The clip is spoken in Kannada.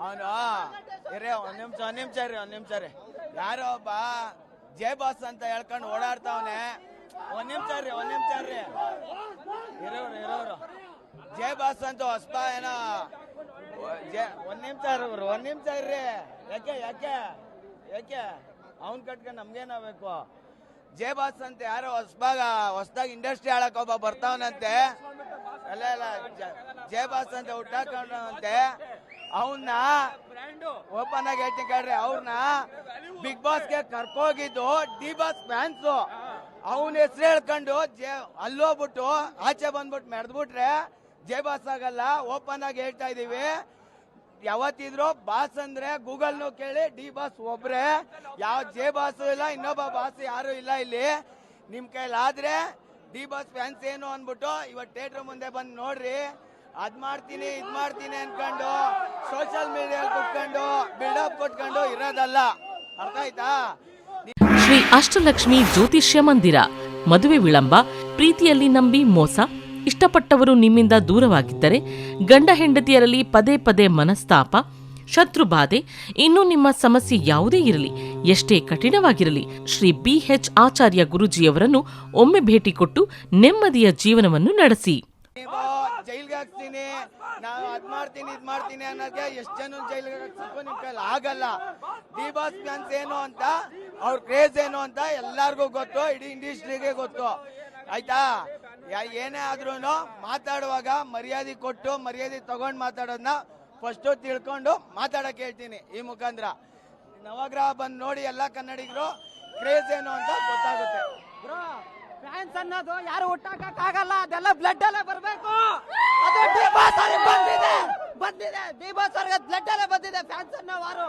ಅವನು ಇರೇ ಒಂದ್ ನಿಮಿಷ ಒಂದ್ ನಿಮಿಷ ರೀ ಒಂದ್ ನಿಮಿಷ ರೀ ಯಾರೋ ಒಬ್ಬ ಜೈ ಬಾಸ್ ಅಂತ ಹೇಳ್ಕೊಂಡು ಓಡಾಡ್ತಾವನೆ ಒಂದ್ ನಿಮಿಷ ರೀ ಒಂದ್ ನಿಮಿಷ ರೀ ಇರೋರು ಇರೋರು. ಜೈ ಬಾಸ್ ಅಂತ ಹೊಸಪ ಏನೋ ಒಂದ್ ನಿಮಿಷ ಇರೋರು ಒಂದ್ ನಿಮಿಷ ಇರ್ರಿ. ಯಾಕೆ ಯಾಕೆ ಯಾಕೆ? ಕಟ್ಕೊಂಡ್ ಕಟ್ಕೊಂಡು ನಮ್ಗೇನಾಗಬೇಕು ಜೈ ಬಾಸ್ ಅಂತ ಯಾರೋ ಹೊಸ್ಬಾಗ ಹೊಸ್ದಾಗ ಇಂಡಸ್ಟ್ರಿ ಆಳಕ್ ಒಬ್ಬ ಬರ್ತಾವನಂತೆ. ಅಲ್ಲ ಅಲ್ಲ, ಜ- ಬಾಸ್ ಅಂತ ಹುಟ್ಟಾಕೊಂಡಂತೆ ಅವನ್ನ ಓಪನ್ ಆಗಿ ಹೇಳ್ತೀನಿ ಕೇಳ್ರಿ ಅವ್ರನ್ನ ಬಿಗ್ ಬಾಸ್ಗೆ ಕರ್ಕೋಗಿದ್ದು ಡಿ ಬಾಸ್ ಫ್ಯಾನ್ಸ್ ಅವನ ಹೆಸರು ಹೇಳ್ಕೊಂಡು ಜೆ ಅಲ್ಲೋಗ್ಬಿಟ್ಟು ಆಚೆ ಬಂದ್ಬಿಟ್ಟು ಮೆರೆದ್ಬಿಟ್ರೆ ಜೇ ಬಾಸ್ ಆಗಲ್ಲ. ಓಪನ್ ಆಗಿ ಹೇಳ್ತಾ ಇದೀವಿ. ಯಾವತ್ತಿದ್ರು ಬಾಸ್ ಅಂದ್ರೆ ಗೂಗಲ್ ನು ಕೇಳಿ ಡಿ ಬಾಸ್ ಒಬ್ರೆ. ಯಾವ ಜೇ ಬಾಸ್ ಇಲ್ಲ ಇನ್ನೊಬ್ಬ ಬಾಸ್ ಯಾರು ಇಲ್ಲ ಇಲ್ಲಿ. ನಿಮ್ ಕೈಲಾದ್ರೆ ಡಿ ಬಾಸ್ ಫ್ಯಾನ್ಸ್ ಏನು ಅನ್ಬಿಟ್ಟು ಇವತ್ತು ಥಿಯೇಟರ್ ಮುಂದೆ ಬಂದು ನೋಡ್ರಿ. ಅದ್ ಮಾಡ್ತೀನಿ ಇದ್ ಮಾಡ್ತೀನಿ ಅನ್ಕೊಂಡು ಸೋಷಿಯಲ್ ಮೀಡಿಯಾ ಕುತ್ಕೊಂಡು ಬಿಲ್ಡಪ್ ಕೊಟ್ಕೊಂಡು ಇರೋದಲ್ಲ. ಅರ್ಥ ಆಯ್ತಾ? ಶ್ರೀ ಅಷ್ಟಲಕ್ಷ್ಮಿ ಜ್ಯೋತಿಷ್ಯ ಮಂದಿರ. ಮದುವೆ ವಿಳಂಬ ಪ್ರೀತಿಯಲ್ಲಿ ನಂಬಿ ಮೋಸ ಇಷ್ಟಪಟ್ಟವರು ನಿಮ್ಮಿಂದ ದೂರವಾಗಿದ್ದರೆ ಗಂಡ ಹೆಂಡತಿಯರಲ್ಲಿ ಪದೇ ಪದೇ ಮನಸ್ತಾಪ ಶತ್ರು ಬಾಧೆ ಇನ್ನೂ ನಿಮ್ಮ ಸಮಸ್ಯೆ ಯಾವುದೇ ಇರಲಿ ಎಷ್ಟೇ ಕಠಿಣವಾಗಿರಲಿ ಶ್ರೀ ಬಿ ಎಚ್ ಆಚಾರ್ಯ ಗುರುಜಿಯವರನ್ನು ಒಮ್ಮೆ ಭೇಟಿ ಕೊಟ್ಟು ನೆಮ್ಮದಿಯ ಜೀವನವನ್ನು ನಡೆಸಿ. ಜೈಲ್ಗೆ ಹಾಕ್ತೀನಿ ನಾವು ಅದ್ ಮಾಡ್ತೀನಿ, ಇದ್ ಮಾಡ್ತೀನಿ ಅನ್ನೋದಕ್ಕೆ ಎಷ್ಟು ಜನ ಜೈಲ್ಗೆ ಹಾಕ್ಸಕ್ಕೂ ನಿಮ್ ಕೈಲಿ ಆಗಲ್ಲ. ಡಿ ಬಾಸ್ ಏನು ಅಂತ, ಅವ್ರ ಕ್ರೇಜ್ ಏನು ಅಂತ ಎಲ್ಲಾರ್ಗೂ ಗೊತ್ತು, ಇಡೀ ಇಂಡಸ್ಟ್ರಿಗೆ ಗೊತ್ತು. ಆಯ್ತಾ? ಏನೇ ಆದ್ರೂ ಮಾತಾಡುವಾಗ ಮರ್ಯಾದೆ ಕೊಟ್ಟು, ಮರ್ಯಾದೆ ತಗೊಂಡ್ ಮಾತಾಡೋದನ್ನ ಫಸ್ಟ್ ತಿಳ್ಕೊಂಡು ಮಾತಾಡಕ್ ಹೇಳ್ತೀನಿ ಈ ಮುಖಾಂತರ. ನವಗ್ರಹ ಬಂದ್ ನೋಡಿ ಎಲ್ಲಾ ಕನ್ನಡಿಗರು ಕ್ರೇಜ್ ಏನು ಅಂತ ಗೊತ್ತಾಗುತ್ತೆ. ಫ್ಯಾನ್ಸ್ ಅನ್ನೋದು ಯಾರು ಹುಟ್ಟಾಕಕ್ ಆಗಲ್ಲ ಅದೆಲ್ಲ ಬ್ಲಡ್ ಅಲ್ಲೇ ಬರಬೇಕು. ಅದು ಅವ್ರಿಗೆ ಬಂದಿದೆ. ಬಂದಿದೆ. ಅವ್ರಿಗೆ ಬ್ಲಡ್ ಅಲ್ಲೇ ಬಂದಿದೆ ಫ್ಯಾನ್ಸ್ ಅನ್ನೋ ವಾರು.